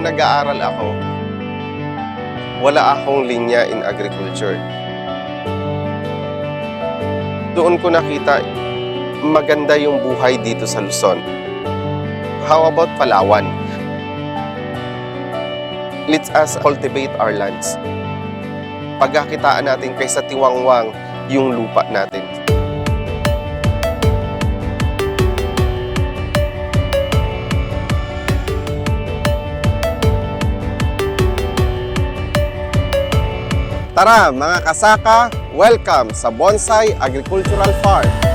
nung nag-aaral ako, wala akong linya in agriculture. Doon ko nakita maganda yung buhay dito sa Luzon. How about Palawan? Let's us cultivate our lands. Pagkakitaan natin kaysa tiwangwang yung lupa natin. Tara mga kasaka, welcome sa Bonsai Agricultural Farm.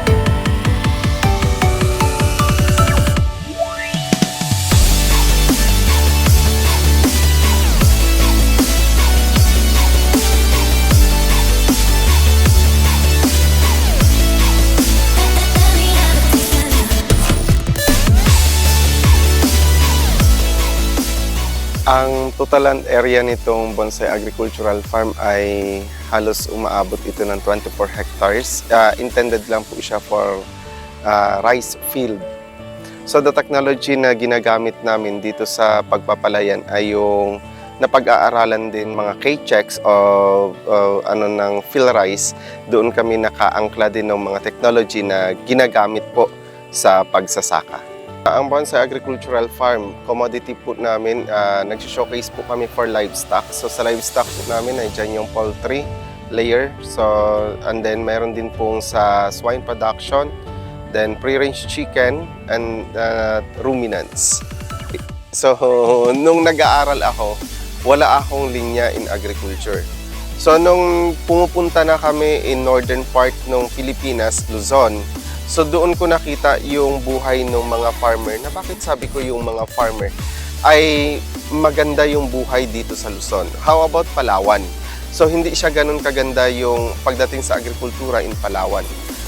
Ang total land area nitong Bonsai Agricultural Farm ay halos umaabot ito ng 24 hectares. Ah, intended lang po siya for ah, rice field. So the technology na ginagamit namin dito sa pagpapalayan ay yung napag-aaralan din mga K-checks o o ano ng rice. Doon kami nakaangkla din ng mga technology na ginagamit po sa pagsasaka. Ang Bonsai Agricultural Farm, commodity po namin, uh, nag-showcase po kami for livestock. So sa livestock po namin, ay dyan yung poultry layer. So, and then meron din pong sa swine production, then free-range chicken, and uh, ruminants. So, nung nag-aaral ako, wala akong linya in agriculture. So, nung pumupunta na kami in northern part ng Pilipinas, Luzon, So doon ko nakita yung buhay ng mga farmer na bakit sabi ko yung mga farmer ay maganda yung buhay dito sa Luzon. How about Palawan? So hindi siya ganun kaganda yung pagdating sa agrikultura in Palawan.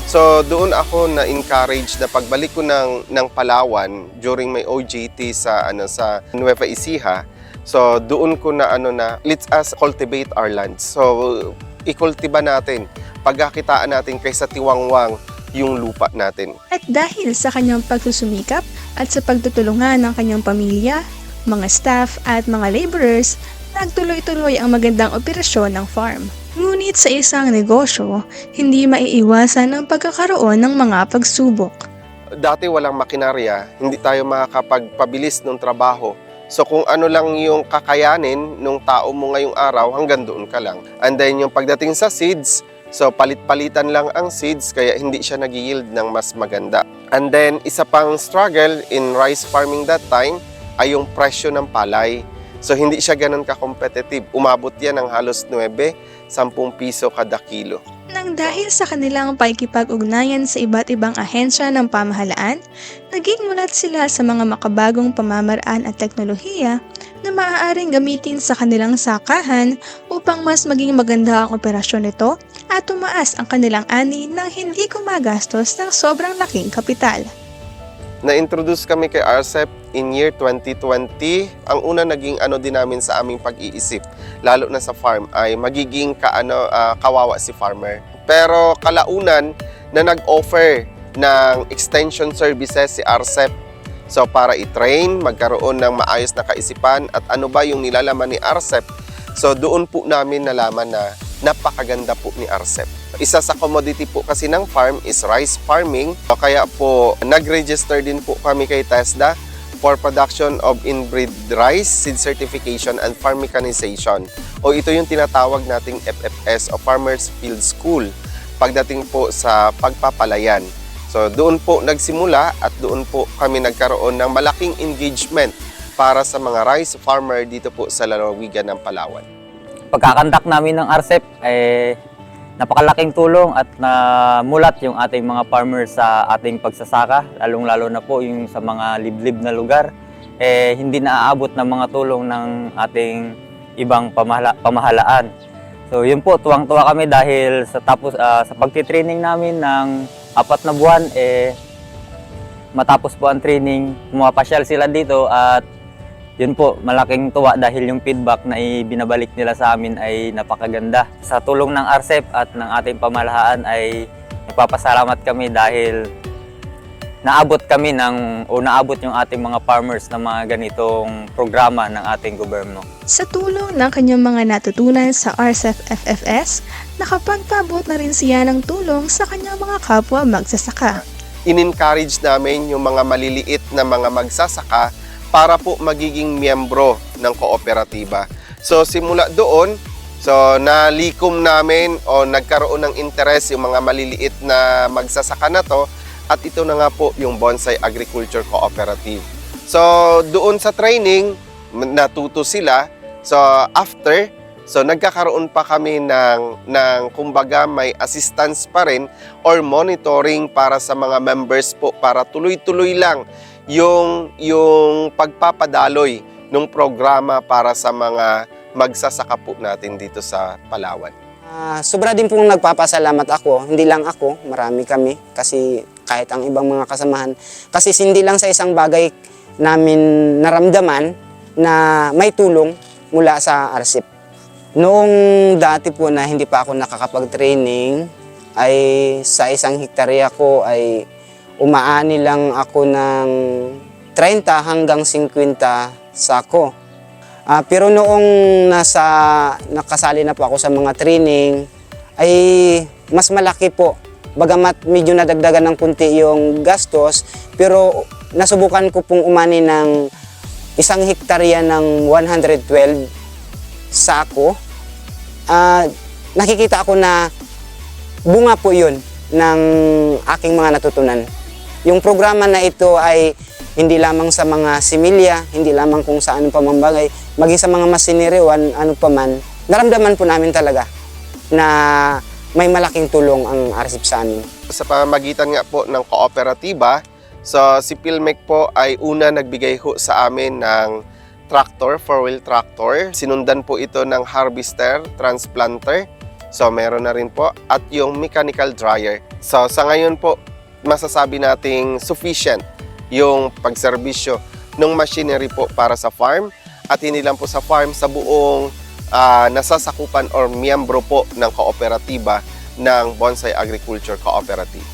So doon ako na-encourage na pagbalik ko ng, ng Palawan during my OJT sa ano sa Nueva Ecija. So doon ko na ano na let's us cultivate our lands. So ikultiba natin, pagkakitaan natin kaysa tiwangwang yung lupa natin. At dahil sa kanyang pagsusumikap at sa pagtutulungan ng kanyang pamilya, mga staff at mga laborers, nagtuloy-tuloy ang magandang operasyon ng farm. Ngunit sa isang negosyo, hindi maiiwasan ang pagkakaroon ng mga pagsubok. Dati walang makinarya, hindi tayo makakapagpabilis ng trabaho. So kung ano lang yung kakayanin ng tao mo ngayong araw, hanggang doon ka lang. And then yung pagdating sa seeds, So palit-palitan lang ang seeds kaya hindi siya nag yield ng mas maganda. And then isa pang struggle in rice farming that time ay yung presyo ng palay. So hindi siya ganun ka-competitive. Umabot yan ng halos 9, 10 piso kada kilo. Nang dahil sa kanilang paikipag-ugnayan sa iba't ibang ahensya ng pamahalaan, naging mulat sila sa mga makabagong pamamaraan at teknolohiya na maaaring gamitin sa kanilang sakahan upang mas maging maganda ang operasyon nito at tumaas ang kanilang ani nang hindi gumagastos ng sobrang laking kapital. Na-introduce kami kay RCEP in year 2020. Ang una naging ano din namin sa aming pag-iisip, lalo na sa farm, ay magiging kaano, ah, kawawa si farmer. Pero kalaunan na nag-offer ng extension services si RCEP. So para i-train, magkaroon ng maayos na kaisipan at ano ba yung nilalaman ni RCEP. So doon po namin nalaman na napakaganda po ni RCEP. Isa sa commodity po kasi ng farm is rice farming. Kaya po nag-register din po kami kay TESDA for production of inbred rice, seed certification, and farm mechanization. O ito yung tinatawag nating FFS o Farmers Field School pagdating po sa pagpapalayan. So doon po nagsimula at doon po kami nagkaroon ng malaking engagement para sa mga rice farmer dito po sa lalawigan ng Palawan. Pagkakandak namin ng RCEP, eh, napakalaking tulong at namulat yung ating mga farmers sa ating pagsasaka, lalong-lalo na po yung sa mga liblib na lugar, eh, hindi naaabot ng mga tulong ng ating ibang pamahala- pamahalaan. So yun po, tuwang-tuwa kami dahil sa tapos ah, sa pagtitraining namin ng apat na buwan, eh, matapos po ang training, pumapasyal sila dito at yun po, malaking tuwa dahil yung feedback na ibinabalik nila sa amin ay napakaganda. Sa tulong ng RCEP at ng ating pamahalaan ay nagpapasalamat kami dahil naabot kami ng o naabot yung ating mga farmers ng mga ganitong programa ng ating gobyerno. Sa tulong ng kanyang mga natutunan sa RCEF FFS, nakapagpabot na rin siya ng tulong sa kanyang mga kapwa magsasaka. in-encourage namin yung mga maliliit na mga magsasaka para po magiging miyembro ng kooperatiba. So simula doon, so nalikom namin o nagkaroon ng interes yung mga maliliit na magsasaka na to at ito na nga po yung Bonsai Agriculture Cooperative. So doon sa training, natuto sila. So after, so nagkakaroon pa kami ng, ng kumbaga may assistance pa rin or monitoring para sa mga members po para tuloy-tuloy lang yung yung pagpapadaloy ng programa para sa mga magsasaka po natin dito sa Palawan. Ah, sobra din pong nagpapasalamat ako, hindi lang ako, marami kami kasi kahit ang ibang mga kasamahan. Kasi hindi lang sa isang bagay namin naramdaman na may tulong mula sa RCEP. Noong dati po na hindi pa ako nakakapag-training, ay sa isang hektarya ko ay umaani lang ako ng 30 hanggang 50 sako. Ah, pero noong nasa nakasali na po ako sa mga training ay mas malaki po. Bagamat medyo nadagdagan ng kunti yung gastos, pero nasubukan ko pong umani ng isang hektarya ng 112 sako. Ah, nakikita ako na bunga po yun ng aking mga natutunan. Yung programa na ito ay hindi lamang sa mga similya, hindi lamang kung saan pa mang bagay, maging sa mga masiniriwan, ano pa man, naramdaman po namin talaga na may malaking tulong ang RCEP sa amin. Sa pamamagitan nga po ng kooperatiba, so si Pilmec po ay una nagbigay ho sa amin ng tractor, four-wheel tractor. Sinundan po ito ng harvester, transplanter. So meron na rin po at yung mechanical dryer. So sa ngayon po, masasabi nating sufficient yung pagserbisyo ng machinery po para sa farm at hindi lang po sa farm, sa buong ah, nasasakupan or miyembro po ng kooperatiba ng Bonsai Agriculture Cooperative.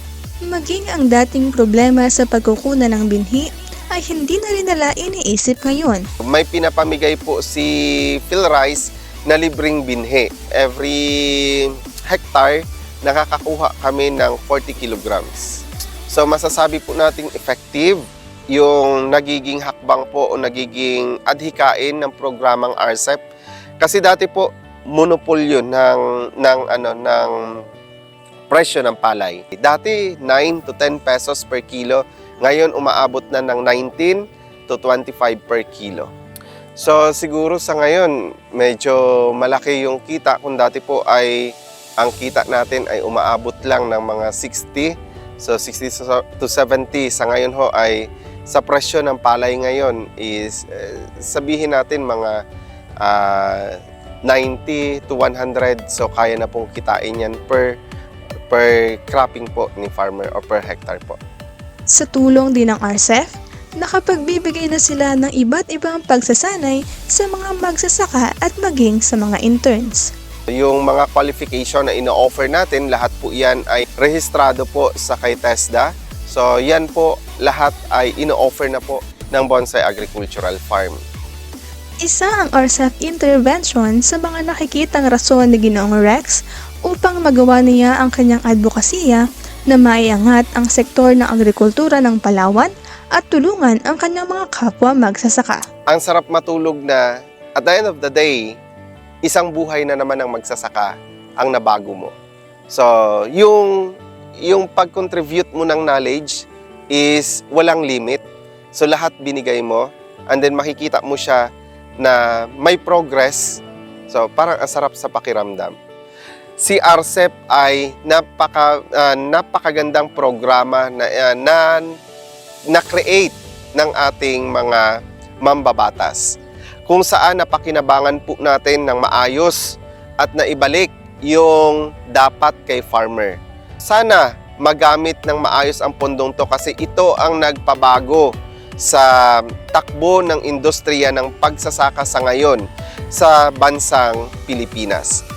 Maging ang dating problema sa pagkukunan ng binhi ay hindi na rin nila iniisip ngayon. May pinapamigay po si Phil Rice na libreng binhe. Every hectare, nakakakuha kami ng 40 kilograms. So masasabi po nating effective yung nagiging hakbang po o nagiging adhikain ng programang RCEP. Kasi dati po monopolyo ng ng ano ng presyo ng palay. Dati 9 to 10 pesos per kilo, ngayon umaabot na ng 19 to 25 per kilo. So siguro sa ngayon medyo malaki yung kita kung dati po ay ang kita natin ay umaabot lang ng mga 60 So 60 to 70 sa ngayon ho ay sa presyo ng palay ngayon is eh, sabihin natin mga ah, 90 to 100 so kaya na pong kitain yan per per cropping po ni farmer or per hectare po. Sa tulong din ng RCEF, nakapagbibigay na sila ng iba't ibang pagsasanay sa mga magsasaka at maging sa mga interns. Yung mga qualification na ino-offer natin, lahat po yan ay rehistrado po sa kay TESDA. So yan po, lahat ay ino-offer na po ng Bonsai Agricultural Farm. Isa ang RCEF intervention sa mga nakikitang rason ni Ginoong Rex upang magawa niya ang kanyang advokasya na maiangat ang sektor ng agrikultura ng Palawan at tulungan ang kanyang mga kapwa magsasaka. Ang sarap matulog na at the end of the day, isang buhay na naman ang magsasaka ang nabago mo. So, yung yung pag-contribute mo ng knowledge is walang limit. So, lahat binigay mo and then makikita mo siya na may progress. So, parang ang sarap sa pakiramdam. Si RCEP ay napaka ah, napakagandang programa na ah, na na-create ng ating mga mambabatas kung saan napakinabangan po natin ng maayos at naibalik yung dapat kay farmer. Sana magamit ng maayos ang pondong to kasi ito ang nagpabago sa takbo ng industriya ng pagsasaka sa ngayon sa bansang Pilipinas.